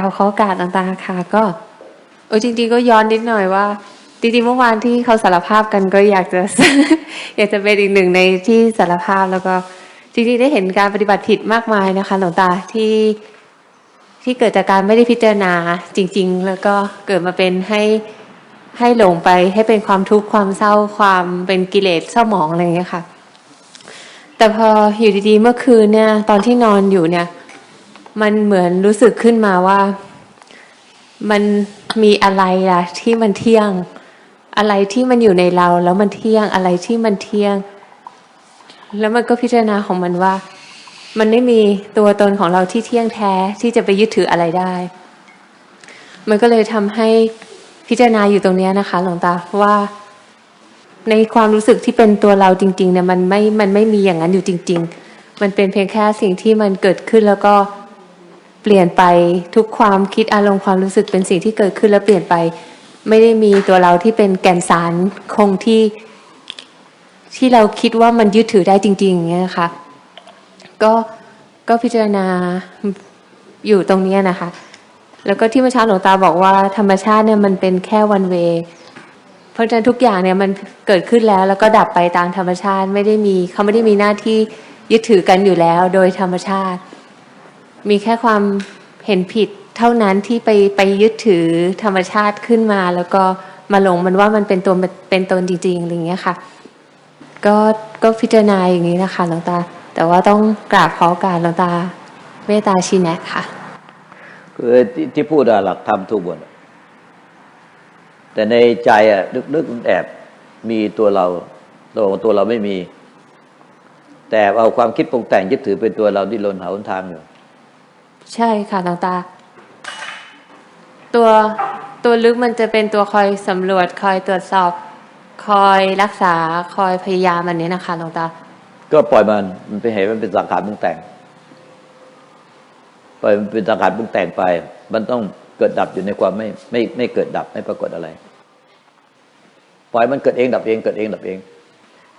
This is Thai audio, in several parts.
ล่าวขอกาสต่างๆค่ะ ก็โอ้จริงๆก็ย้อนนิดหน่อยว่าจริงๆเมื่อวานที่เขาสารภาพกันก็อยากจะ อยากจะเป็นอีกหนึ่งในที่สารภาพแล้วก็จริงๆได้เห็นการปฏิบัติผิดมากมายนะคะ หลวงตาที่ที่เกิดจากการไม่ได้พิจารณาจริง ๆ แล้วก็เกิดมาเป็นให้ให้หลงไปให้เป็นความทุกข์ความเศร้าความเป็นกิเลสเศร้าหมองอะไรอย่างเงี้ยค่ะ แต่พออยู่ดีๆเมื่อคืนเนี่ย ตอนที่นอนอยู่เนี่ย มันเหมือนรู้สึกขึ้นมาว่า มันมีอะไรล่ะ ที่มันเที่ยง อะไรที่มันอยู่ในเรา แล้วมันเที่ยงอะไรที่มันเที่ยง แล้วมันก็พิจารณาของมันว่า มันไม่มีตัวตนของเราที่เที่ยงแท้ที่จะไปยึดถืออะไรได้ มันก็เลยทำให้พิจารณาอยู่ตรงเนี้ยนะคะ หลวงตาว่าในความรู้สึกที่เป็นตัวเราจริงๆเนี่ยมันไม่ มันไม่มีอย่างนั้นอยู่จริง ๆ มันเป็นเพียงแค่สิ่งที่มันเกิดขึ้นแล้วก็ เปลี่ยนไปทุกความคิดอารมณ์ความรู้สึกเป็นสิ่งที่เกิดขึ้นแล้วเปลี่ยนไป ไม่ได้มีตัวเราที่เป็นแก่นสารคงที่ที่เราคิดว่ามันยึดถือได้จริงๆอย่างเงี้ยนะคะก็ก็พิจารณาอยู่ตรงนี้นะคะ แล้วก็ที่เมื่อเช้าหลวงตาบอกว่าธรรมชาติเนี่ยมันเป็นแค่วันเวเพราะฉะนั้นทุกอย่างเนี่ยมันเกิดขึ้นแล้ว แล้วก็ดับไปตามธรรมชาติไม่ได้มีเขาไม่ได้มีหน้าที่ยึดถือกันอยู่แล้ว โดยธรรมชาติ มีแค่ความเห็นผิดเท่านั้นที่ไปไปยึดถือธรรมชาติขึ้นมา แล้วก็มาหลงมันว่ามันเป็นตัวเป็นตนจริงๆอะไรอย่างเงี้ยค่ะ ก็ก็พิจารณาอย่างนี้นะคะหลวงตา แต่ว่าต้องกราบขอกาสหลวงตาเมตตาชีแนะค่ะคือที่ที่พูดหลักธรรมทุกบทอะแต่ในใจอะลึกๆแอบมีตัวเราตัวตัวเราไม่มี แต่เอาความคิดปรุงแต่งยึดถือเป็นตัวเราที่ลนหาหนทางอยู่ ใช่ค่ะหลวงตา ตัวตัวลึกมันจะเป็นตัวคอยสำรวจ คอยตรวจสอบ คอยรักษาคอยพยายามอันนี้นะคะหลวงตา ก็ปล่อยมันมันเป็นเหตุมันเป็นสังขารปรุงแต่งปล่อยมันเป็นสังขารปรุงแต่งไป มันต้องเกิดดับอยู่ในความไม่ไม่ไม่เกิดดับไม่ปรากฏอะไร ปล่อยมันเกิดเองดับเองเกิดเองดับเอง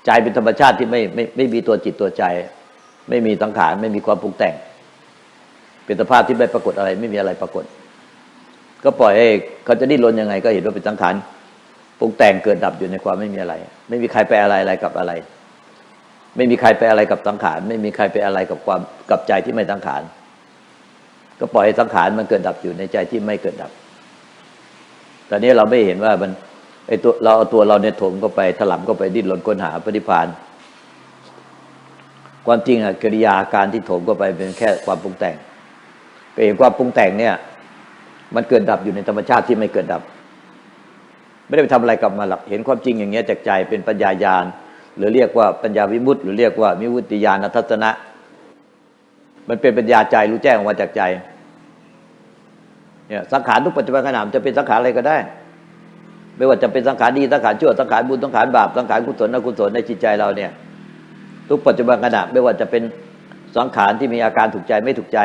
ใจเป็นธรรมชาติที่ไม่ไม่ไม่มีตัวจิตตัวใจ ไม่มีสังขารไม่มีความปรุงแต่ง เป็นสภาพที่ไม่ปรากฏอะไร ไม่มีอะไรปรากฏ ก็ปล่อยให้เขาจะดิ้นรนยังไง ก็เห็นว่าเป็นสังขารปรุงแต่งเกิดดับอยู่ในความไม่มีอะไร ไม่มีใครไปอะไรอะไรกับอะไร ไม่มีใครไปอะไรกับสังขาร ไม่มีใครไปอะไรกับความกับใจที่ไม่สังขาร ก็ปล่อยให้สังขารมันเกิดดับอยู่ในใจที่ไม่เกิดดับ ตอนนี้เราไม่เห็นว่ามันไอตัวเราเอาตัวเราเนี่ยถมเข้าไปถลำเข้าไปดิ้นรนค้นหาปฏิพานความจริงอะกิริยาการที่ถมเข้าไปเป็นแค่ความปรุงแต่ง เห็นความปรุงแต่งเนี่ย มันเกิดดับอยู่ในธรรมชาติที่ไม่เกิดดับ ไม่ได้ไปทำอะไรกับมาหลักเห็นความจริงอย่างเงี้ยจากใจเป็นปัญญายาณหรือเรียกว่าปัญญาวิมุตติหรือเรียกว่ามิวุติญาณทัศนะ มันเป็นปัญญาใจรู้แจ้งออกมาจากใจเนี่ยสังขารทุกปัจจุบันขณะมันจะเป็นสังขารอะไรก็ได้ ไม่ว่าจะเป็นสังขารดีสังขารชั่วสังขารบุญสังขารบาปสังขารกุศลอกุศลในจิตใจเราเนี่ย ทุกปัจจุบันขณะไม่ว่าจะเป็นสังขารที่มีอาการถูกใจไม่ถูกใจ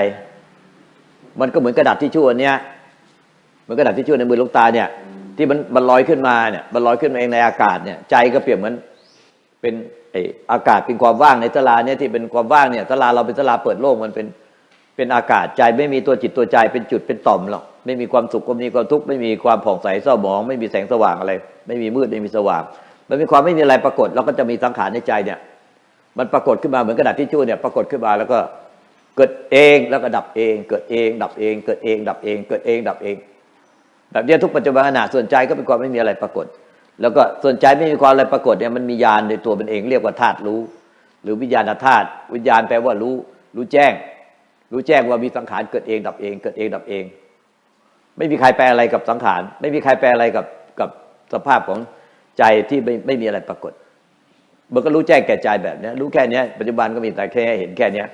มันก็เหมือนกระดาษที่ชั่วเนี้ยเหมือนกระดาษที่ชั่วในมือลูกตาเนี่ย ที่มันมันลอยขึ้นมาเนี่ยมันลอยขึ้นมาเองในอากาศเนี่ยใจก็เปรียบเหมือนเป็นไออากาศเป็นความว่างในตลาเนี่ยที่เป็นความว่างเนี่ยตลาเราเป็นตลาเปิดโล่งมันเป็นเป็นอากาศใจไม่มีตัวจิตตัวใจเป็นจุดเป็นต่อมหรอกไม่มีความสุขก็มีความทุกข์ไม่มีความผ่องใสเศร้าหมอง ไม่มีแสงสว่างอะไร ไม่มีมืดไม่มีสว่าง มันเป็นความไม่มีอะไรปรากฏ แล้วก็จะมีสังขารในใจเนี่ย มันปรากฏขึ้นมาเหมือนกระดาษที่ชั่วเนี่ยปรากฏขึ้นมาแล้วก็ เกิดเองแล้วก็ดับเอง เกิดเองดับเอง เกิดเอง ดับเอง เกิดเองดับเอง แบบนี้ทุกปัจจุบันขณะส่วนใจก็เป็นความไม่มีอะไรปรากฏ แล้วก็ส่วนใจไม่มีความอะไรปรากฏเนี่ยมันมีญาณในตัวมันเองเรียกว่าธาตุรู้ หรือวิญญาณธาตุวิญญาณแปลว่ารู้ รู้แจ้ง รู้แจ้งว่ามีสังขารเกิดเองดับเอง เกิดเองดับเอง ไม่มีใครแปลอะไรกับสังขาร ไม่มีใครแปลอะไรกับกับสภาพของใจที่ไม่ไม่มีอะไรปรากฏมันก็รู้แจ้งแก่ใจแบบนี้รู้แค่เนี้ยปัจจุบันก็มีแต่แค่เห็นแค่เนี้ย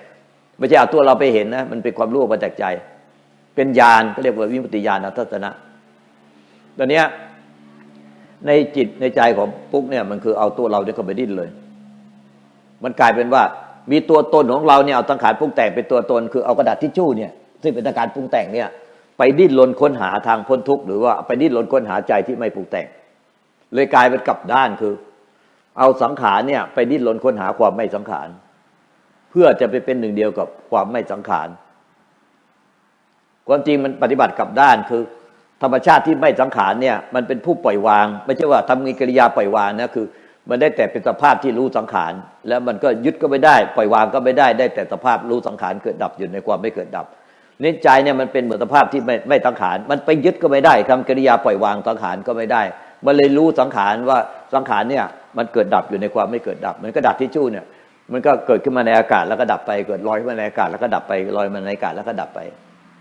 ไม่ใช่เอาตัวเราไปเห็นนะ มันเป็นความรู้มาจากใจ เป็นญาณก็เรียกว่าวิมุตติญาณทัศนะตอนนี้ในจิตในใจของปุ๊กเนี่ย มันคือเอาตัวเราเนี่ยเข้าไปดิ้นเลย มันกลายเป็นว่า มีตัวตนของเราเนี่ยเอาตังขารปรุงแต่งเป็นตัวตน คือเอากระดาษทิชชู่เนี่ยซึ่งเป็นตังขารปรุงแต่งเนี่ย ไปดิ้นรนค้นหาทางพ้นทุกข์หรือว่าไปดิ้นรนค้นหาใจที่ไม่ปรุงแต่ง เลยกลายเป็นกลับด้านคือ เอาสังขารเนี่ย ไปดิ้นรนค้นหาความไม่สังขาร เพื่อจะไปเป็นหนึ่งเดียวกับความไม่สังขาร ความจริงมันปฏิบัติกลับด้านคือ ธรรมชาติที่ไม่สังขารเนี่ย มันเป็นผู้ปล่อยวาง ไม่ใช่ว่าทำกิริยาปล่อยวางนะคือ มันได้แต่เป็นสภาพที่รู้สังขาร แล้วมันก็ยึดก็ไม่ได้ ปล่อยวางก็ไม่ได้ได้แต่สภาพรู้สังขารเกิดดับอยู่ในความไม่เกิดดับนี่ใจเนี่ยมันเป็นเหมือนสภาพที่ไม่ไม่สังขาร มันไปยึดก็ไม่ได้ทำกิริยาปล่อยวางสังขารก็ไม่ได้ มันเลยรู้สังขารว่าสังขารเนี่ยมันเกิดดับอยู่ในความไม่เกิดดับ เหมือนกระดาษทิชชู่เนี่ย มันก็เกิดขึ้นมาในอากาศแล้วก็ดับไป เกิดลอยขึ้นมาในอากาศแล้วก็ดับไปลอยมาในอากาศแล้วก็ดับไป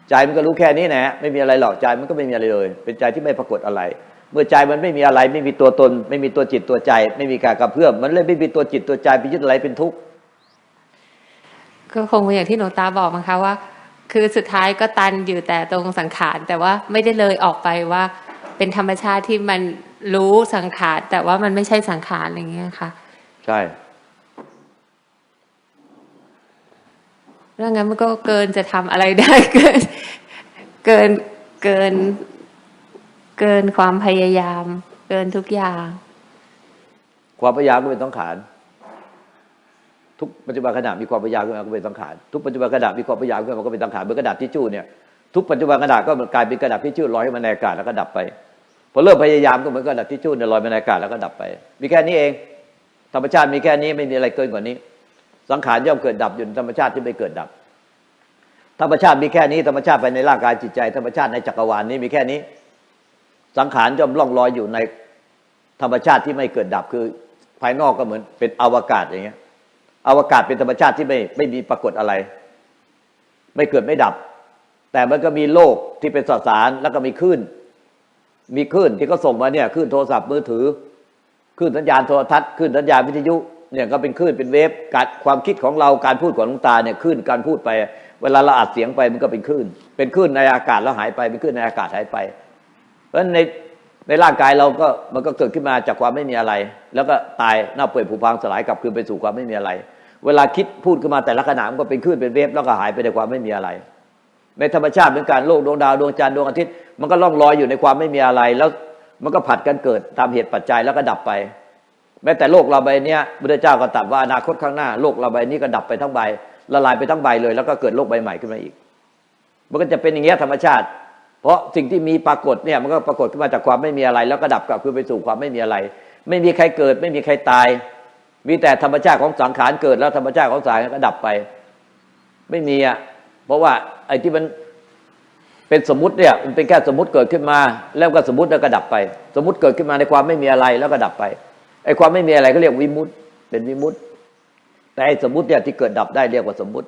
ใจมันก็รู้แค่นี้นะไม่มีอะไรหรอกใจมันก็ไม่มีอะไรเลย เป็นใจที่ไม่ปรากฏอะไร เมื่อใจมันไม่มีอะไร ไม่มีตัวตน ไม่มีตัวจิตตัวใจ ไม่มีการกระเพื่อมมันเลยไม่มีตัวจิตตัวใจไปยึดอะไรเป็นทุกข์ก็คงเป็นอย่างที่หลวงตาบอกมั้งคะว่า คือสุดท้ายก็ตันอยู่แต่ตรงสังขาร แต่ว่าไม่ได้เลยออกไปว่าเป็นธรรมชาติที่มันรู้สังขารแต่ว่ามันไม่ใช่สังขารอะไรอย่างเงี้ยค่ะ ใช่ แล้วงั้นมันก็เกินจะทำอะไรได้เกิน เกินเกิน เกินความพยายาม เกินทุกอย่าง ความพยายามก็เป็นสังขารทุกปัจจุบันขณะมีความพยายามขึ้นมาก็เป็นสังขารทุกปัจจุบันขณะมีความพยายามขึ้นมาก็เป็นสังขารเหมือนกระดาษทิชชู่เนี่ยทุกปัจจุบันขณะก็มันกลายเป็นกระดาษทิชชู่ลอยมาในอากาศแล้วก็ดับไปพอเริ่มพยายามก็เหมือนกระดาษทิชชู่เนี่ยลอยมาในอากาศแล้วก็ดับไป มีแค่นี้เอง ธรรมชาติมีแค่นี้ไม่มีอะไรเกินกว่านี้ สังขารย่อมเกิดดับอยู่ในธรรมชาติที่ไม่เกิดดับ ธรรมชาติมีแค่นี้ธรรมชาติภายในร่างกายจิตใจ ธรรมชาติในจักรวาลนี้มีแค่นี้ สังขารย่อมล่องลอยอยู่ในธรรมชาติที่ไม่เกิดดับคือภายนอกก็เหมือนเป็นอวกาศอย่างเงี้ยอวกาศเป็นธรรมชาติที่ไม่ไม่มีปรากฏอะไร ไม่เกิดไม่ดับ แต่มันก็มีโลกที่เป็นสสารแล้วก็มีคลื่นมีคลื่นที่เขาส่งมาเนี่ยคลื่นโทรศัพท์มือถือคลื่นสัญญาณโทรทัศน์คลื่นสัญญาณวิทยุ เนี่ยก็เป็นคลื่นเป็นเวฟการความคิดของเราการพูดของหลวงตาเนี่ยคลื่นการพูดไป เวลาเราอัดเสียงไปมันก็เป็นคลื่น เป็นคลื่นในอากาศแล้วหายไปเป็นคลื่นในอากาศหายไป เพราะฉะนั้นในในร่างกายเราก็มันก็เกิดขึ้นมาจากความไม่มีอะไร แล้วก็ตายเน่าเปื่อยผุพังสลายกลับคืนไปสู่ความไม่มีอะไร เวลาคิดพูดขึ้นมาแต่ละขณะมันก็เป็นคลื่นเป็นเวฟแล้วก็หายไปในความไม่มีอะไรในธรรมชาติเหมือนกันโลกดวงดาวดวงจันทร์ดวงอาทิตย์มันก็ล่องลอยอยู่ในความไม่มีอะไร แล้วมันก็ผัดกันเกิดตามเหตุปัจจัยแล้วก็ดับไป แม้แต่โลกเราใบนี้พุทธเจ้าก็ตรัสว่าอนาคตข้างหน้าโลกเราใบนี้ก็ดับไปทั้งใบละลายไปทั้งใบเลย แล้วก็เกิดโลกใบใหม่ขึ้นมาอีก มันก็จะเป็นอย่างเงี้ยธรรมชาติ เพราะสิ่งที่มีปรากฏเนี่ยมันก็ปรากฏขึ้นมาจากความไม่มีอะไร แล้วก็ดับกลับคืนไปสู่ความไม่มีอะไร ไม่มีใครเกิด ไม่มีใครตาย มีแต่ธรรมชาติของสังขารเกิดแล้วธรรมชาติของสังขารก็ดับไป ไม่มีอะเพราะว่าไอ้ที่มันเป็นสมมติเนี่ยมันเป็นแค่สมมติเกิดขึ้นมา แล้วก็สมมติแล้วก็ดับไป สมมติเกิดขึ้นมาในความไม่มีอะไรแล้วก็ดับไป ไอ้ความไม่มีอะไรก็เรียกวิมุตติเป็นวิมุตติแต่ไอ้สมมติเนี่ยที่เกิดดับได้เรียกว่าสมมติ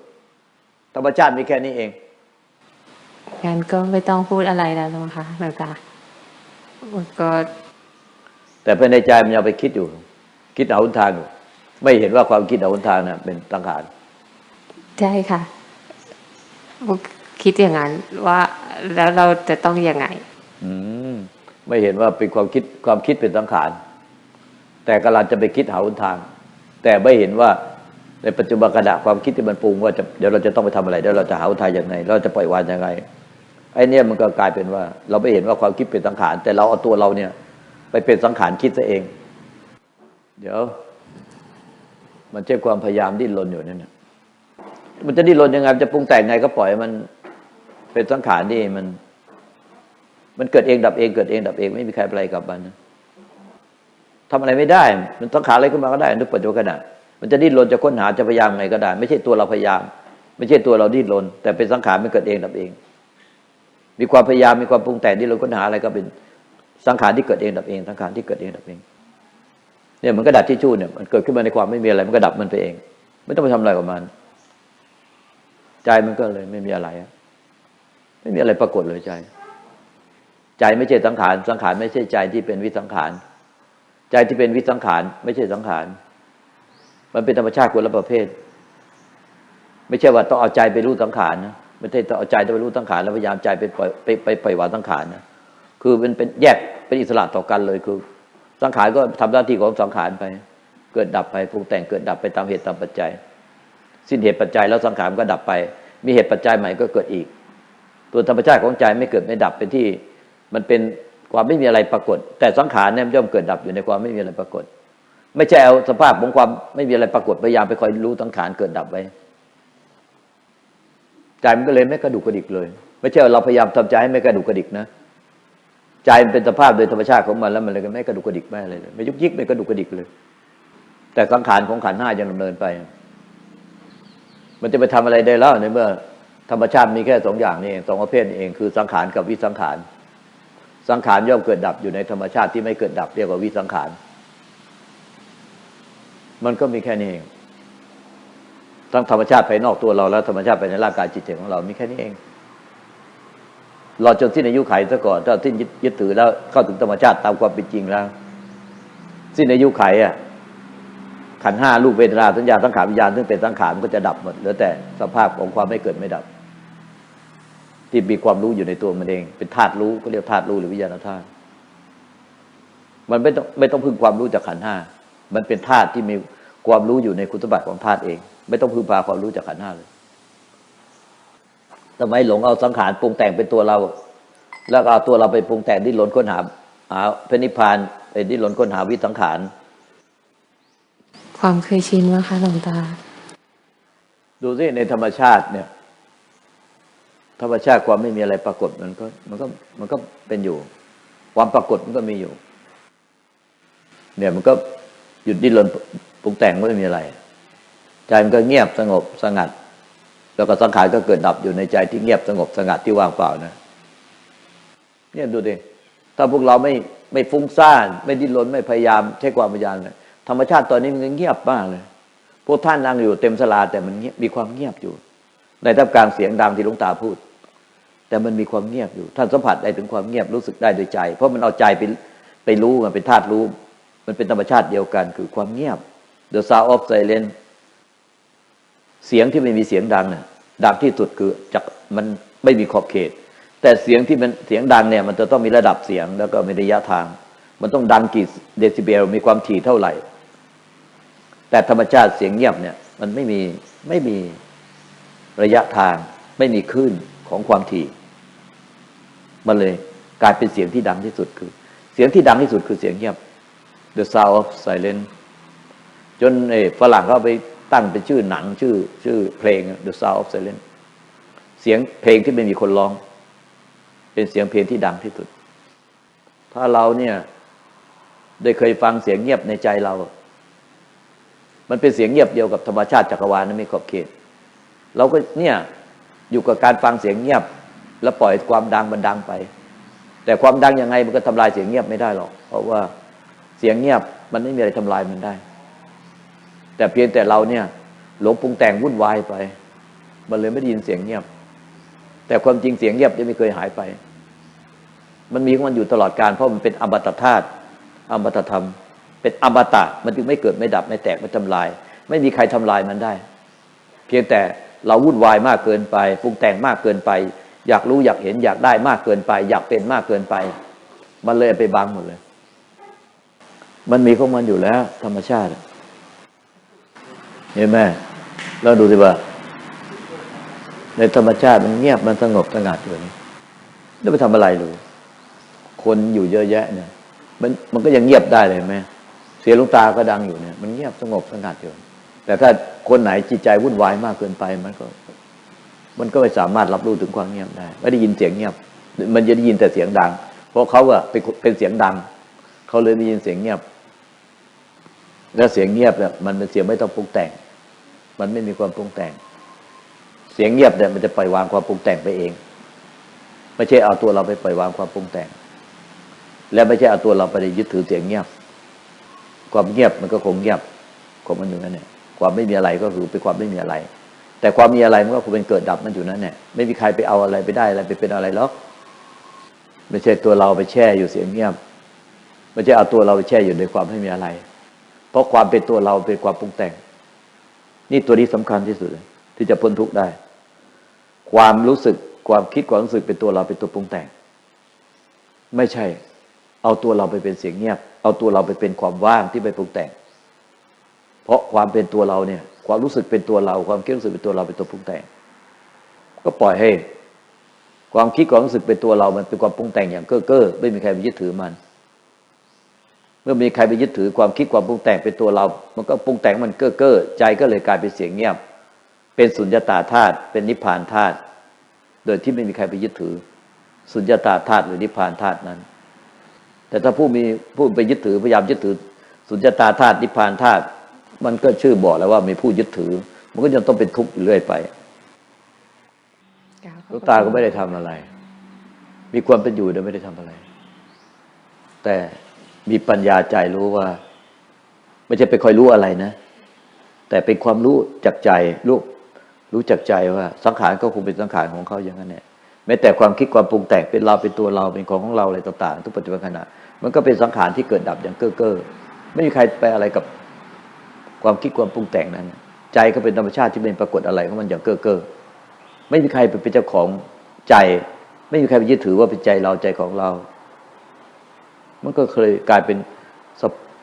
ธรรมชาติมีแค่นี้เองงั้นก็ไม่ต้องพูดอะไรแล้วนะคะหลวงตาก็แต่ภายในใจมันยังไปคิดอยู่ คิดเอาหนทางอยู่ไม่เห็นว่าความคิดเอาหนทางน่ะเป็นสังขารใช่ค่ะคิดอย่างนั้นว่าแล้วเราจะต้องยังไง อืมไม่เห็นว่าเป็นความคิดความคิดเป็นสังขาร แต่กำลังจะไปคิดหาหนทาง แต่ไม่เห็นว่าในปัจจุบันขณะความคิดที่มันปรุงว่าจะเดี๋ยวเราจะต้องไปทำอะไรเดี๋ยวเราจะหาหนทางยังไง เราจะปล่อยวางยังไงไอ้นี่มันก็กลายเป็นว่า เราไม่เห็นว่าความคิดเป็นสังขาร แต่เราเอาตัวเราเนี่ย ไปเป็นสังขารคิดซะเอง เดี๋ยว มันใช่ความพยายามดิ้นรนอยู่นั่นนะมันจะดิ้นรนยังไงจะปรุงแต่งไงก็ปล่อยมันเป็นสังขารนี่มัน มันเกิดเองดับเองเกิดเองดับเองไม่มีใครอะไรกับมันนะ ทำอะไรไม่ได้ มันสังขารอะไรขึ้นมาก็ได้นึกปัจจุบันขณะมันจะดิ้นรนจะค้นหาจะพยายามไงก็ได้ ไม่ใช่ตัวเราพยายาม ไม่ใช่ตัวเราดิ้นรน แต่เป็นสังขารมันเกิดเองดับเอง มีความพยายามมีความปรุงแต่งดิ้นรนค้นหาอะไรก็เป็นสังขารที่เกิดเองดับเอง สังขารที่เกิดเองดับเอง เนี่ยมันก็ดับที่ชู่เนี่ยมันเกิดขึ้นมาในความไม่มีอะไร มันก็ดับมันไปเอง ไม่ต้องไปทำอะไรกับมัน ใจมันก็เลยไม่มีอะไรไม่มีอะไรปรากฏเลยใจ ใจไม่ใช่สังขาร สังขารไม่ใช่ใจที่เป็นวิสังขาร ใจที่เป็นวิสังขารไม่ใช่สังขาร มันเป็นธรรมชาติคนละประเภท ไม่ใช่ว่าต้องเอาใจไปรู้สังขารนะไม่ใช่ต้องเอาใจไปรู้สังขารแล้วพยายามใจไปปล่อยไปไปปล่อยวางสังขารนะคือเป็นเป็นแยกเป็นอิสระต่อกันเลยคือ สังขารก็ทำหน้าที่ของสังขารไป เกิดดับไปปรุงแต่งเกิดดับไปตามเหตุตามปัจจัย สิ้นเหตุปัจจัยแล้วสังขารก็ดับไป มีเหตุปัจจัยใหม่ก็เกิดอีก ตัวธรรมชาติของใจไม่เกิดไม่ดับเป็นที่มันเป็น ความไม่มีอะไรปรากฏ แต่สังขารเนี่ยมันย่อมเกิดดับอยู่ในความไม่มีอะไรปรากฏ ไม่ใช่เอาสภาพของความไม่มีอะไรปรากฏพยายามไปคอยรู้สังขารเกิดดับไว้ใจมันก็เลยไม่กระดุกกระดิกเลย ไม่ใช่เราพยายามทำใจให้ไม่กระดุกกระดิกนะใจมันเป็นสภาพโดยธรรมชาติของมันแล้วมันเลยก็ไม่กระดุกกระดิกไม่อะไรเลยไม่ยุกยิกไม่กระดุกกระดิกเลย แต่สังขารของขันห้ายังดำเนินไป มันจะไปทำอะไรได้แล้วในเมื่อ ธรรมชาติมีแค่สองอย่างนี่สองประเภทเองคือสังขารกับวิสังขาร สังขารย่อมเกิดดับอยู่ในธรรมชาติที่ไม่เกิดดับเรียกว่าวิสังขาร มันก็มีแค่นี้เอง ทั้งธรรมชาติภายนอกตัวเราแล้วธรรมชาติภายในร่างกายจิตใจของเรา มีแค่นี้เองรอจนสิ้นอายุไขซะก่อนถ้าสิ้นยึดถือแล้วเข้าถึงธรรมชาติตามความเป็นจริงแล้ว สิ้นอายุไขอะขันห้ารูปเวทนาสัญญาสังขารวิญญาณซึ่งเป็นสังขารมันก็จะดับหมดเหลือแต่สภาพของความไม่เกิดไม่ดับ ที่มีความรู้อยู่ในตัวมันเอง เป็นธาตุรู้ก็เรียกธาตุรู้หรือวิญญาณธาตุมันไม่ต้องไม่ต้องพึ่งความรู้จากขันธ์ห้ามันเป็นธาตุที่มีความรู้อยู่ในคุณสมบัติของธาตุเอง ไม่ต้องพึ่งพาความรู้จากขันธ์ห้าเลยทำไมหลงเอาสังขารปรุงแต่งเป็นตัวเรา แล้วก็เอาตัวเราไปปรุงแต่งดิ้นรนค้นหาหาพระนิพพานไปดิ้นรนค้นหาวิสังขารความเคยชินมั้งคะหลวงตา ดูสิในธรรมชาติเนี่ย ธรรมชาติความไม่มีอะไรปรากฏมันก็มันก็มันก็เป็นอยู่ ความปรากฏมันก็มีอยู่ เนี่ยมันก็หยุดดิ้นรนปรุงแต่งไม่มีอะไร ใจมันก็เงียบสงบสงัด แล้วก็สังขารก็เกิดดับอยู่ในใจที่เงียบสงบสงัดที่ว่างเปล่านะเนี่ยดูดิถ้าพวกเราไม่ไม่ฟุ้งซ่าน ไม่ดิ้นรนไม่พยายามใช้ความพยายามเลยธรรมชาติตอนนี้มันเงียบมากเลย พวกท่านนั่งอยู่เต็มสลาแต่มันเงียบมีความเงียบอยู่ ในท่ามกลางเสียงดังที่หลุงตาพูด แต่มันมีความเงียบอยู่ ท่านสัมผัสได้ถึงความเงียบรู้สึกได้โดยใจ เพราะมันเอาใจไปไปรู้มันเป็นธาตุรู้ มันเป็นธรรมชาติเดียวกันคือความเงียบ the sound of silence เสียงที่ไม่มีเสียงดังน่ะดังที่สุดคือจากมันไม่มีขอบเขต แต่เสียงที่มันเสียงดังเนี่ย มันจะต้องมีระดับเสียงแล้วก็มีระยะทาง มันต้องดังกี่เดซิเบลมีความถี่เท่าไหร่ แต่ธรรมชาติเสียงเงียบเนี่ย มันไม่มีไม่มีระยะทาง ไม่มีคลื่นของความถี่ มันเลยกลายเป็นเสียงที่ดังที่สุดคือ เสียงที่ดังที่สุดคือเสียงเงียบ the sound of silence จนเออฝรั่งเขาไปตั้งเป็นชื่อหนังชื่อชื่อเพลง the sound of silence เสียงเพลงที่ไม่มีคนร้อง เป็นเสียงเพลงที่ดังที่สุด ถ้าเราเนี่ยได้เคยฟังเสียงเงียบในใจเรา มันเป็นเสียงเงียบเดียวกับธรรมชาติจักรวาลนั้นไม่ขอบเขต เราก็เนี่ยอยู่กับการฟังเสียงเงียบ แล้วปล่อยความดังมันดังไป แต่ความดังยังไงมันก็ทำลายเสียงเงียบไม่ได้หรอก เพราะว่าเสียงเงียบมันไม่มีอะไรทำลายมันได้ แต่เพียงแต่เราเนี่ย หลงปรุงแต่งวุ่นวายไป มันเลยไม่ได้ยินเสียงเงียบ แต่ความจริงเสียงเงียบจะไม่เคยหายไป มันมีของมันอยู่ตลอดการเพราะมันเป็นอมตะธาตุอมตะธรรม เป็นอมตะมันจึงไม่เกิดไม่ดับไม่แตกไม่ทำลาย ไม่มีใครทำลายมันได้ เพียงแต่เราวุ่นวายมากเกินไปปรุงแต่งมากเกินไป อยากรู้อยากเห็นอยากได้มากเกินไป อยากเป็นมากเกินไป มันเลยไปบังหมดเลย มันมีของมันอยู่แล้ว ธรรมชาติเห็นไหมเราดูสิว่า ในธรรมชาติมันเงียบมันสงบสงัดอยู่นี่ไม่ไปทำอะไรเลยคนอยู่เยอะแยะเนี่ย มันมันก็ยังเงียบได้เลยไหมเสียงลูกตาก็ดังอยู่เนี่ย มันเงียบสงบสงัดอยู่แต่ถ้าคนไหนจิตใจวุ่นวายมากเกินไปมันก็ มันก็ไม่สามารถรับรู้ถึงความเงียบได้ ไม่ได้ยินเสียงเงียบ มันจะได้ยินแต่เสียงดัง เพราะเขาอะเป็นเป็นเสียงดัง เขาเลยได้ยินเสียงเงียบ แล้วเสียงเงียบเนี่ยมันเป็นเสียงไม่ต้องปรุงแต่ง มันไม่มีความปรุงแต่ง เสียงเงียบเนี่ยมันจะปล่อยวางความปรุงแต่งไปเอง ไม่ใช่เอาตัวเราไปปล่อยวางความปรุงแต่ง และไม่ใช่เอาตัวเราไปยึดถือเสียงเงียบ ความเงียบมันก็คงเงียบของมันอยู่นั่นแหละความไม่มีอะไรก็คือเป็นความไม่มีอะไร แต่ความมีอะไรมันก็คงเป็นเกิดดับมันอยู่นั่นแหละไม่มีใครไปเอาอะไรไปได้อะไรไปเป็นอะไรหรอกไม่ใช่ตัวเราไปแช่อยู่เสียงเงียบไม่ใช่เอาตัวเราไปแช่อยู่ในความไม่มีอะไร เพราะความเป็นตัวเราเป็นความปรุงแต่ง นี่ตัวนี้สำคัญที่สุดที่จะพ้นทุกข์ได้ ความรู้สึกความคิดความรู้สึกเป็นตัวเราเป็นตัวปรุงแต่ง ไม่ใช่ เอาตัวเราไปเป็นเสียงเงียบ เอาตัวเราไปเป็นความว่างที่ไปปรุงแต่ง เพราะความเป็นตัวเราเนี่ย ความรู้สึกเป็นตัวเรา ความคิดรู้สึกเป็นตัวเราเป็นตัวปรุงแต่ง ก็ปล่อยให้ ความคิดความรู้สึกเป็นตัวเรา มันเป็นความปรุงแต่งอย่างเก้อเก้อไม่มีใครไปยึดถือมัน เมื่อมีใครไปยึดถือความคิดความปรุงแต่งเป็นตัวเรา มันก็ปรุงแต่งมันเก้อเก้อใจก็เลยกลายเป็นเสียงเงียบ เป็นสุญญตาธาตุเป็นนิพพานธาตุโดยที่ไม่มีใครไปยึดถือ สุญญตาธาตุหรือนิพพานธาตุนั้น แต่ถ้าผู้มีผู้ไปยึดถือพยายามยึดถือ สุญญตาธาตุนิพพานธาตุ มันก็ชื่อบอกแล้วว่ามีผู้ยึดถือ มันก็ยังต้องเป็นทุกข์อยู่เรื่อยไปกล่วขหลอบวงตาก็ไม่ได้ทำอะไร มีความเป็นอยู่โดยไม่ได้ทำอะไร แต่มีปัญญาใจรู้ว่า ไม่ใช่ไปคอยรู้อะไรนะ แต่เป็นความรู้จากใจรู้รู้จากใจว่า สังขารก็คงเป็นสังขารของเขาอย่างนั้นเนี่ยแม้แต่ความคิดความปรุงแต่งเป็นเราเป็นตัวเราเป็นของของเราอะไรต่างๆ ทุกปัจจุบันขณะ มันก็เป็นสังขารที่เกิดดับอย่างเก้อเก้อไม่มีใครไปอะไรกับ ความคิดความปรุงแต่งนั้น ใจก็เป็นธรรมชาติที่เป็นปรากฏอะไรของมันอย่างเก้อเก้อไม่มีใครเป็นเจ้าของใจ ไม่มีใครไปยึดถือว่าเป็นใจเราใจของเรา มันก็เคยกลายเป็น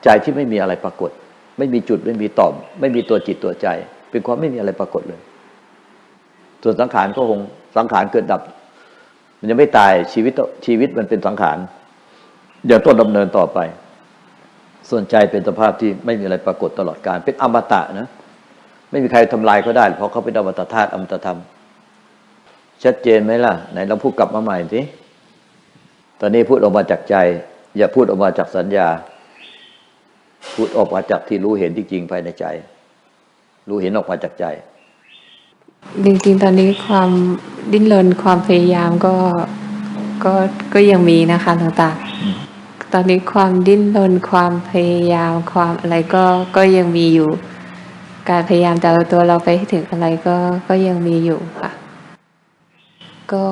ใจที่ไม่มีอะไรปรากฏ ไม่มีจุดไม่มีต่อม ไม่มีตัวจิตตัวใจ เป็นความไม่มีอะไรปรากฏเลย ส่วนสังขารก็คงสังขารเกิดดับ มันยังไม่ตายชีวิตชีวิตมันเป็นสังขารอย่าต้นดำเนินต่อไป ส่วนใจเป็นสภาพที่ไม่มีอะไรปรากฏตลอดการเป็นอมตะนะ ไม่มีใครทำลายเขาได้ เพราะเขาเป็นอมตะธาตุอมตะธรรม ชัดเจนไหมล่ะ ไหนเราพูดกลับมาใหม่สิตอนนี้พูดออกมาจากใจ อย่าพูดออกมาจากสัญญา พูดออกมาจากที่รู้เห็นที่จริงภายในใจ รู้เห็นออกมาจากใจ จริงๆ ตอนนี้ความดิ้นรนความพยายามก็ก็ก็ยังมีนะคะหลวงตา ตอนนี้ความดิ้นรนความพยายามความอะไรก็ก็ยังมีอยู่ การพยายามจะเอาตัวเราไปใหถึงอะไรก็ก็ยังมีอยู่ค่ะ ก็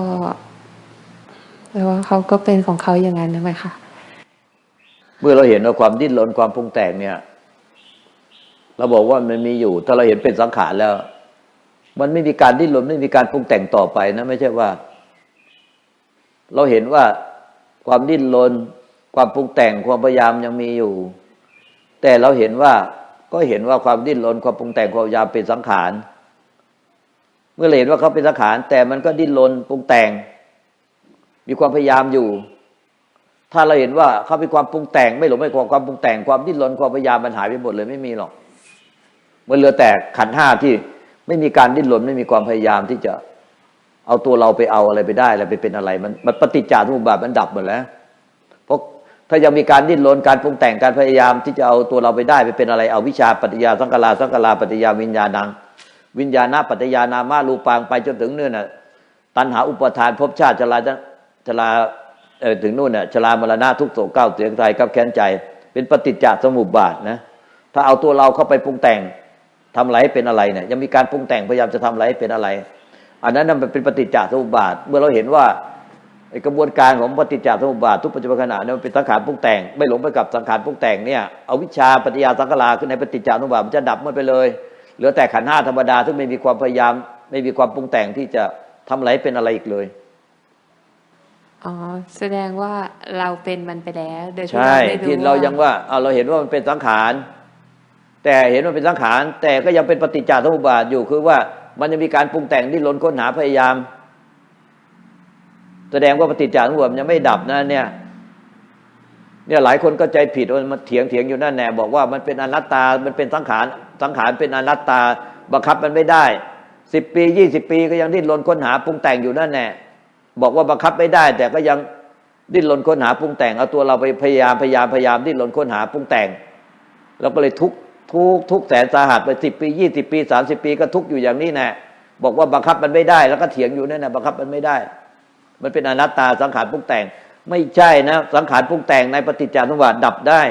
แปลว่าเขาก็เป็นของเขาอย่างนั้นนะไหมคะเมื่อเราเห็นว่าความดิ้นรนความปรุงแต่งเนี่ย เราบอกว่ามันมีอยู่ ถ้าเราเห็นเป็นสังขารแล้ว มันไม่มีการดิ้นรนไม่มีการปรุงแต่งต่อไปนะ ไม่ใช่ว่า เราเห็นว่าความดิ้นรน ความปรุงแต่งความพยายามยังมีอยู่ แต่เราเห็นว่าก็เห็นว่าความดิ้นรนความปรุงแต่งความพยายามเป็นสังขาร เมื่อเห็นว่าเขาเป็นสังขาร แต่มันก็ดิ้นรนปรุงแต่ง มีความพยายามอยู่ ถ้าเราเห็นว่าเขาเป็นความปรุงแต่ง ไม่หลงไม่ความความปรุงแต่งความดิ้นรนความพยายามมันหายไปหมดเลยไม่มีหรอกมันเหลือแต่ขันห้าที่ไม่มีการดิ้นรนไม่มีความพยายามที่จะเอาตัวเราไปเอาอะไรไปได้อะไรไปเป็นอะไร มันมันปฏิจจาสมุปบาทมันดับหมดแล้วเพราะ ถ้ายังมีการดิ้นรนการปรุงแต่งการพยายามที่จะเอาตัวเราไปได้ไปเป็นอะไรเอาวิชาปฏิยาสังการาสังการาปฏิยาวิญญาณัง วิญญาณปัจจยานามารูปังไปจนถึงเนี่ยน่ะตัณหาอุปทานภพชาติชราชราถึงนู่นน่ะชรามรณะทุกโศกเก้าเสียงใจกับแค้นใจ เป็นปฏิจจสมุปบาทนะถ้าเอาตัวเราเข้าไปปรุงแต่งทำอะไรให้เป็นอะไรเนี่ยยังมีการปรุงแต่งพยายามจะทำอะไรให้เป็นอะไร อันนั้นน่ะมันเป็นปฏิจจสมุปบาท เมื่อเราเห็นว่า กระบวนการของปฏิจจสมุปบาททุกปัจจุบันขณะเนี่ยมันเป็นสังขารปรุงแต่ง ไม่หลงไปกับสังขารปรุงแต่งเนี่ยเอาวิชาปฏิยาสังการาขึ้นในปฏิจจสมุปบาทมันจะดับหมันไปเลยเหลือแต่ขันธ์ห้าธรรมดาซึ่งไม่มีความพยายาม ไม่มีความปรุงแต่งที่จะทำอะไรให้เป็นอะไรอีกเลยอ๋อแสดงว่าเราเป็นมันไปแล้ว โดยที่ใช่เราไม่ที่รู้เราว่ายังว่าเอาเราเห็นว่ามันเป็นสังขาร แต่เห็นว่าเป็นสังขาร แต่ก็ยังเป็นปฏิจจสมุปบาทอยู่คือว่ามันยังมีการปรุงแต่งที่ล้นค้นหาพยายาม แสดงว่าปฏิจจสมุปบาทมันยังไม่ดับนะเนี่ยเนี่ยหลายคนก็ใจผิดมันเถียงเถียงอยู่นั่นแน่บอกว่ามันเป็นอนัตตา มันเป็นสังขารสังขารเป็นอนัตตา บังคับมันไม่ได้สิบปียี่สิบปีก็ยังดิ้นรนค้นหาปรุงแต่งอยู่นั่นแน่บอกว่าบังคับไม่ได้ แต่ก็ยังดิ้นรนค้นหาปรุงแต่งเอาตัวเราไปพยายามพยายามพยายามดิ้นรนค้นหาปรุงแต่งเราก็เลยทุกทุกทุกแสนสาหัสไปสิบปียี่สิบปีสามสิบปีก็ทุกอยู่อย่างนี้แน่บอกว่าบังคับมันไม่ได้ แล้วก็เถียงอยู่นั่นแหละบังคับมันไม่ได้ มันเป็นอนัตตาสังขารปรุงแต่ง ไม่ใช่นะ สังขารปรุงแต่งในปฏิจจสมุปบาทดับได้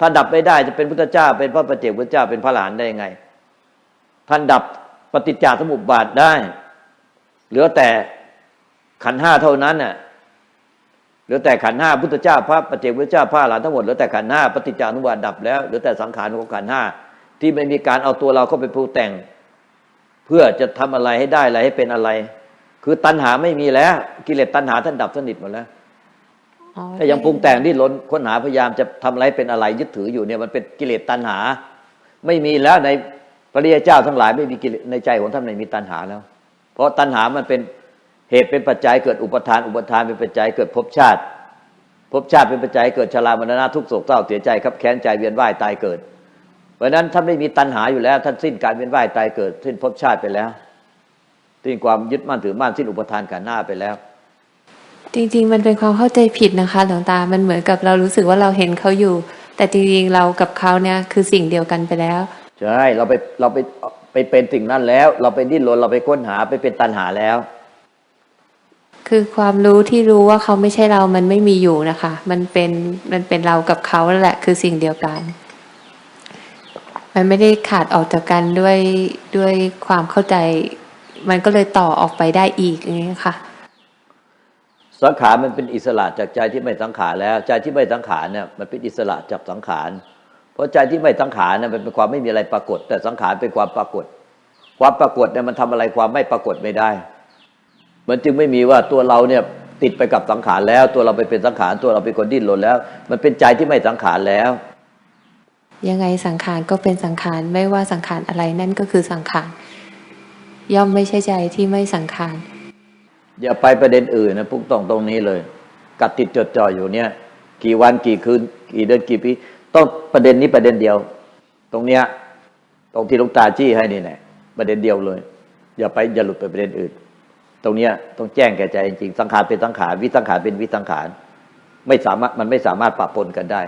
ถ้าดับไม่ได้จะเป็นพุทธเจ้า เป็นพระประเจกพุทธเจ้าเป็นพระหลานได้ยังไง ท่านดับปฏิจจสมุปบาทได้ เหลือแต่ขันห้าเท่านั้นน่ะเหลือแต่ขันห้าพุทธเจ้า พระประเจกพุทธเจ้าพระหลานทั้งหมดเหลือแต่ขันห้าปฏิจจสมุปบาทดับแล้วเหลือแต่สังขารของขันห้าที่ไม่มีการเอาตัวเราเข้าไปปรุงแต่ง เพื่อจะทำอะไรให้ได้อะไรให้เป็นอะไร คือตัณหาไม่มีแล้ว กิเลสตัณหาท่านดับสนิทหมดแล้วอ๋อถ้ายังปรุงแต่งที่ล้นค้นหาพยายามจะทำอะไรเป็นอะไรยึดถืออยู่เนี่ยมันเป็นกิเลสตัณหา ไม่มีแล้วในพระริยเจ้าทั้งหลายไม่มีกิเลสในใจของท่านไม่มีตัณหาแล้ว เพราะตัณหามันเป็นเหตุเป็นปัจจัยเกิดอุปทาน อุปทานเป็นปัจจัยเกิดภพชาติภพชาติเป็นปัจจัยเกิดชรามรณะทุกข์โศกเศร้าเสียใจครับแค้นใจเวียนว่ายตายเกิด เพราะฉะนั้นท่านไม่มีตัณหาอยู่แล้ว ท่านสิ้นการเวียนว่ายตายเกิด สิ้นภพชาติไปแล้ว ทิ้งความยึดมั่นถือมั่นสิ้นอุปทานกันหน้าไปแล้ว จริง ๆ มันเป็นความเข้าใจผิดนะคะหลวงตา มันเหมือนกับเรารู้สึกว่าเราเห็นเขาอยู่ แต่จริงๆเรากับเขาเนี่ยคือสิ่งเดียวกันไปแล้ว ใช่เราไปเราไปไปเป็นสิ่งนั้นแล้ว เราไปดิ้นรนเราไปค้นหาไปเป็นตันหาแล้ว คือความรู้ที่รู้ว่าเขาไม่ใช่เรามันไม่มีอยู่นะคะ มันเป็นมันเป็นเรากับเขานั่นแหละ คือสิ่งเดียวกัน มันไม่ได้ขาดออกจากกันด้วยด้วยความเข้าใจ มันก็เลยต่อออกไปได้อีกอย่างนี้ยค่ะ สังขารมันเป็นอิสระจากใจที่ไม่สังขารแล้ว ใจที่ไม่สังขารเนี่ยมันเป็นอิสระจากสังขารเพราะใจที่ไม่สังขารเนี่ยมันเป็นความไม่มีอะไรปรากฏ แต่สังขารเป็นความปรากฏ ความปรากฏเนี่ยมันทำอะไรความไม่ปรากฏไม่ได้ มันจึงไม่มีว่าตัวเราเนี่ยติดไปกับสังขารแล้ว ตัวเราไปเป็นสังขารตัวเราเป็นคนดิ้นรนแล้ว มันเป็นใจที่ไม่สังขารแล้ว ยังไงสังขารก็เป็นสังขารไม่ว่าสังขารอะไรนั่นก็คือสังขาร ย่อมไม่ใช่ใจที่ไม่สังขารอย่าไปประเด็นอื่นนะพุ่งตรงตรงนี้เลย กัดติดจดจ่ออยู่เนี่ย กี่วันกี่คืน กี่เดือนกี่ปีต้องประเด็นนี้ประเด็นเดียว ตรงเนี้ยตรงที่ลุงตาจี้ให้นี่แหละประเด็นเดียวเลย อย่าไปอย่าหลุดไปประเด็นอื่น ตรงเนี้ยต้องแจ้งแก่ใจจริงสังขารเป็นสังขารวิสังขารเป็นวิสังขารไม่สามารถมันไม่สามารถปะปนกันได้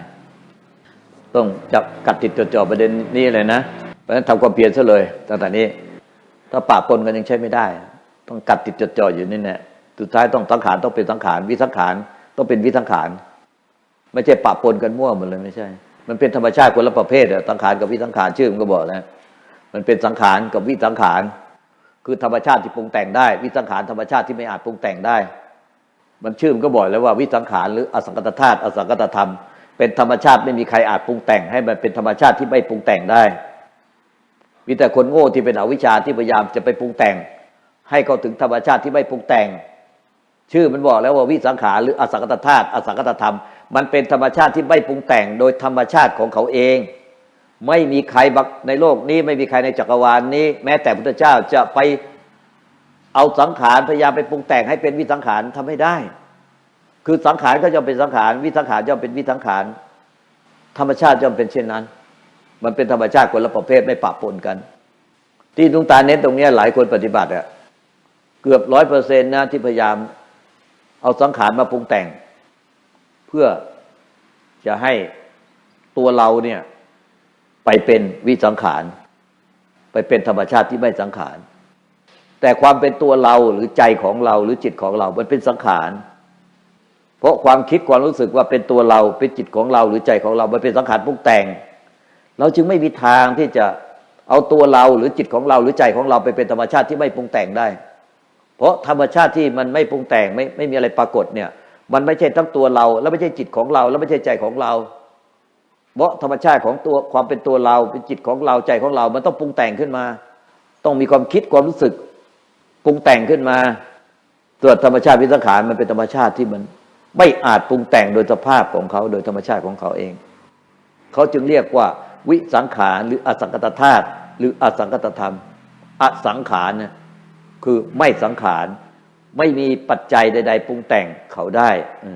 ต้องจับกัดติดจดจ่อประเด็นนี้เลยนะเพราะฉะนั้นทำความเพียรซะเลยตั้งแต่นี้ ถ้าปะปนกันยังใช้ไม่ได้ ต้องกัดติดจดจ่ออยู่นี่แหละสุดท้ายต้องสังขารต้องเป็นสังขารวิสังขารต้องเป็นวิสังขารไม่ใช่ปะปนกันมั่วหมดเลยไม่ใช่ มันเป็นธรรมชาติคนละประเภทอะสังขารกับวิสังขารชื่อมันก็บอกแล้วมันเป็นสังขารกับวิสังขารคือธรรมชาติที่ปรุงแต่งได้ วิสังขารธรรมชาติที่ไม่อาจปรุงแต่งได้ มันชื่อมันก็บอกแล้วว่าวิสังขารหรืออสังกตธาตุอสังกตธรรม เป็นธรรมชาติไม่มีใครอาจปรุงแต่ง ให้มันเป็นธรรมชาติที่ไม่ปรุงแต่งได้ มีแต่คนโง่ที่เป็นอวิชชาที่พยายามจะไปปรุงแต่ง ให้เขาถึงธรรมชาติที่ไม่ปรุงแต่ง ชื่อมันบอกแล้วว่าวิสังขารหรืออสังกตธาตุอสังกตธรรม มันเป็นธรรมชาติที่ไม่ปรุงแต่ง โดยธรรมชาติของเขาเอง ไม่มีใครบักในโลกนี้ ไม่มีใครในจักรวาลนี้ แม้แต่พุทธเจ้าจะไปเอาสังขารพยายามไปปรุงแต่งให้เป็นวิสังขารทำไม่ได้ คือสังขารก็จะเป็นสังขาร วิสังขารจะเป็นวิสังขาร ธรรมชาติย่อมเป็นเช่นนั้น มันเป็นธรรมชาติคนละประเภทไม่ปะปนกัน ที่ดวงตาเน้นตรงนี้หลายคนปฏิบัติอะเกือบร้อยเปอร์เซ็นต์นะที่พยายามเอาสังขารมาปรุงแต่ง เพื่อจะให้ตัวเราเนี่ย ไปเป็นวิสังขาร ไปเป็นธรรมชาติที่ไม่สังขาร แต่ความเป็นตัวเราหรือใจของเราหรือจิตของเรา มันเป็นสังขาร เพราะความคิดความรู้สึกว่าเป็นตัวเราเป็นจิตของเราหรือใจของเรา มันเป็นสังขารปรุงแต่ง เราจึงไม่มีทางที่จะเอาตัวเราหรือจิตของเราหรือใจของเราไปเป็นธรรมชาติที่ไม่ปรุงแต่งได้ เพราะธรรมชาติที่มันไม่ปรุงแต่งไม่ไม่มีอะไรปรากฏเนี่ย มันไม่ใช่ทั้งตัวเรา และไม่ใช่จิตของเรา และไม่ใช่ใจของเรา เพราะธรรมชาติของตัวความเป็นตัวเราเป็นจิตของเราใจของเรา มันต้องปรุงแต่งขึ้นมา ต้องมีความคิดความรู้สึกปรุงแต่งขึ้นมาตัวธรรมชาติวิสังขารมันเป็นธรรมชาติที่มันไม่อาจปรุงแต่งโดยสภาพของเขาโดยธรรมชาติของเขาเอง เขาจึงเรียกว่า วิสังขารหรืออสังกตธาตุหรืออสังกตธรรม อสังขารเนี่ยคือไม่สังขาร ไม่มีปัจจัยใด ๆ ปรุงแต่งเขาได้อื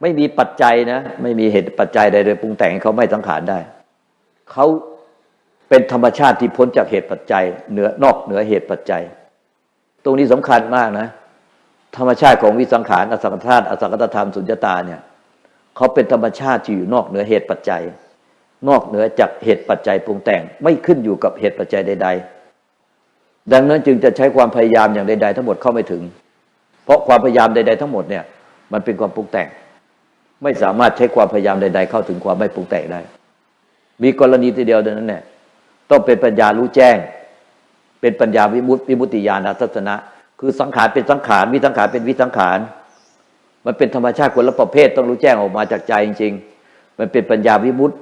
ไม่มีปัจจัยนะไม่มีเหตุปัจจัยใดๆปรุงแต่งเขาไม่สังขารได้เขาเป็นธรรมชาติที่พ้นจากเหตุปัจจัย เหนือนอกเหนือเหตุปัจจัย ตรงนี้สำคัญมากนะ ธรรมชาติของวิสังขารอสังขตธาตุอสังกตธรรมสุญญตาเนี่ยเขาเป็นธรรมชาติที่อยู่นอกเหนือเหตุปัจจัย นอกเหนือจากเหตุปัจจัยปรุงแต่ง ไม่ขึ้นอยู่กับเหตุปัจจัยใด ๆ ดังนั้นจึงจะใช้ความพยายามอย่างใด ๆ ทั้งหมดเข้าไม่ถึง เพราะความพยายามใด ๆ ทั้งหมดเนี่ยมันเป็นความปรุงแต่ง ไม่สามารถใช้ความพยายามใด ๆ เข้าถึงความไม่ปรุงแต่งได้ มีกรณีทีเดียวเท่านั้นแหละต้องเป็นปัญญารู้แจ้ง เป็นปัญญาวิมุตติวิมุตติญาณทัศนะ คือสังขารเป็นสังขารวิสังขารเป็นวิสังขารมันเป็นธรรมชาติคนละประเภทต้องรู้แจ้งออกมาจากใจจริง ๆ มันเป็นปัญญาวิมุตติ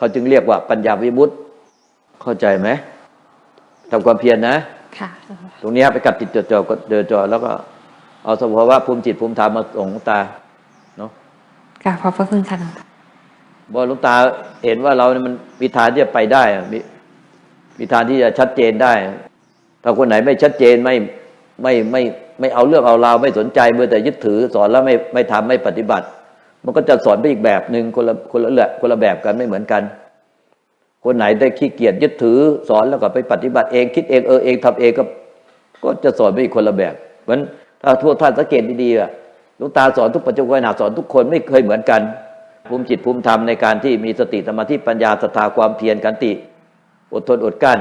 เขาจึงเรียกว่าปัญญาวิมุตติเข้าใจไหมทำความเพียรนะค่ะตรงเนี้ยไปกัดติดจดจ่อก็เดินจ่อแล้วก็เอาสภาวะภูมิจิตภูมิธรรมมาส่งหลวงตาเนาะกราบขอบพระคุณค่ะหลวงตาบอกหลวงตาเห็นว่าเราเนี่ยมันมีทางที่จะไปได้อะมีมีทางที่จะชัดเจนได้ ถ้าคนไหนไม่ชัดเจนไม่ไม่ไม่ไม่เอาเรื่องเอาราวไม่สนใจเมื่อแต่ยึดถือสอนแล้วไม่ไม่ทำไม่ปฏิบัติ มันก็จะสอนไปอีกแบบหนึ่งคนละคนละแบบคนละแบบกันไม่เหมือนกัน คนไหนได้ขี้เกียจยึดถือ สอนแล้วก็ไปปฏิบัติเองคิดเองเออเองทำเองก็ ก็จะสอนไปอีกคนละแบบเหมือนถ้าทั่วท่านสังเกตดีๆอะลวงตาสอนทุกปัจจุบันสอนทุกคนไม่เคยเหมือนกัน ภูมิจิตภูมิธรรมในการที่มีสติสมาธิปัญญาศรัทธาความเพียรขันติ อดทนอดกั้น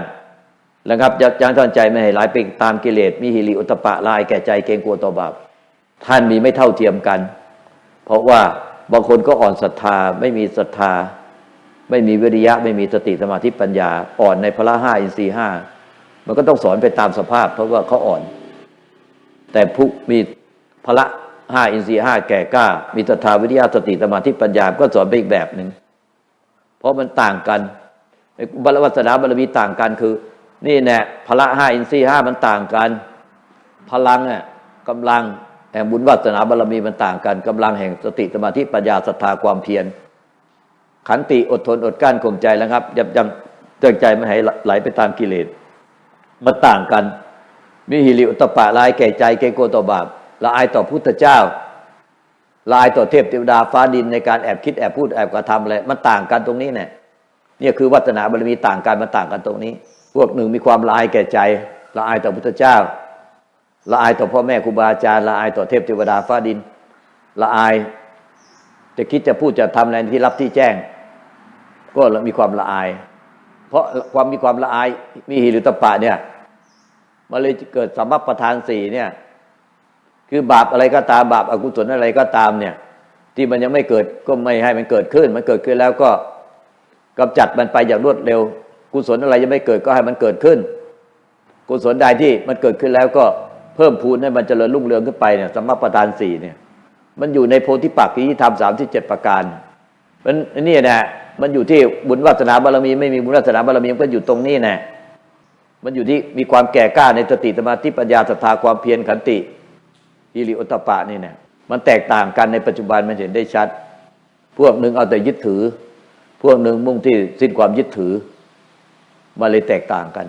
แล้วครับยับยั้งชั่งใจไม่ให้ไหลไปตามกิเลสมีหิริอุตตปะลายแก่ใจเกรงกลัวต่อบาปท่านมีไม่เท่าเทียมกัน เพราะว่า บางคนก็อ่อนศรัทธา ไม่มีศรัทธา ไม่มีวิริยะ ไม่มีสติสมาธิปัญญา อ่อนในพละห้าอินทรีห้ามันก็ต้องสอนไปตามสภาพ เพราะว่าเขาอ่อน แต่ผู้มีพละห้าอินทรีห้าแก่กล้า มีศรัทธาวิริยะสติสมาธิปัญญา ก็สอนไปอีกแบบหนึ่งเพราะมันต่างกันบารวัสนาบารมีต่างกันคือ นี่แน่พละห้าอินทรีห้ามันต่างกัน พลังเนี่ยกำลัง แห่งบุญวาสนาบารมีมันต่างกันกำลังแห่งสติสมาธิปัญญาศรัทธาความเพียร ขันติอดทนอดกั้นข่มใจแล้วครับยับยั้งเตือนใจไม่ให้ไหลไปตามกิเลสมันต่างกันมีหิริอุตปะลายแก่ใจเกรงกต่อบาปละอายต่อพุทธเจ้าละอายต่อเทพเทวดาฟ้าดินในการแอบคิดแอบพูดแอบกระทำอะไรมันต่างกันตรงนี้เนี่ยเนี่ยคือวัฒนาบารมีต่างกันมันต่างกันตรงนี้ พวกหนึ่งมีความละอายแก่ใจละอายต่อพุทธเจ้า ละอายต่อพ่อแม่ครูบาอาจารย์ละอายต่อเทพเทวดาฟ้าดิน ละอายจะคิดจะพูดจะทำอะไรที่รับที่แจ้ง ก็มีความละอาย เพราะความมีความละอายมีหิริตปะเนี่ยมันเลยเกิดสัมมัปประธานสี่เนี่ย คือบาปอะไรก็ตามบาปอกุศลอะไรก็ตามเนี่ย ที่มันยังไม่เกิดก็ไม่ให้มันเกิดขึ้น มันเกิดขึ้นแล้วก็กำจัดมันไปอย่างรวดเร็ว กุศลอะไรยังไม่เกิดก็ให้มันเกิดขึ้น กุศลใดที่มันเกิดขึ้นแล้วก็ พิ่มพูนให้มันเจริญรุ่งเรืองขึ้นไปเนี่ยสัมมาประธานสี่เนี่ย มันอยู่ในโพธิปักขีธรรมสามที่เจ็ดประการมันนี่นะมันอยู่ที่บุญวาสนาบารมี ไม่มีบุญวาสนาบารมีมันก็อยู่ตรงนี้น่มันอยู่ที่มีความแก่กล้าในสติสมาธิปัญญาศรัทธาความเพียรขันติอิริโอตตปปะนี่เนี่ยมันแตกต่างกันในปัจจุบันมันเห็นได้ชัด พวกหนึ่งเอาแต่ยึดถือ พวกหนึ่งมุ่งที่สิ้นความยึดถือมาเลยแตกต่างกัน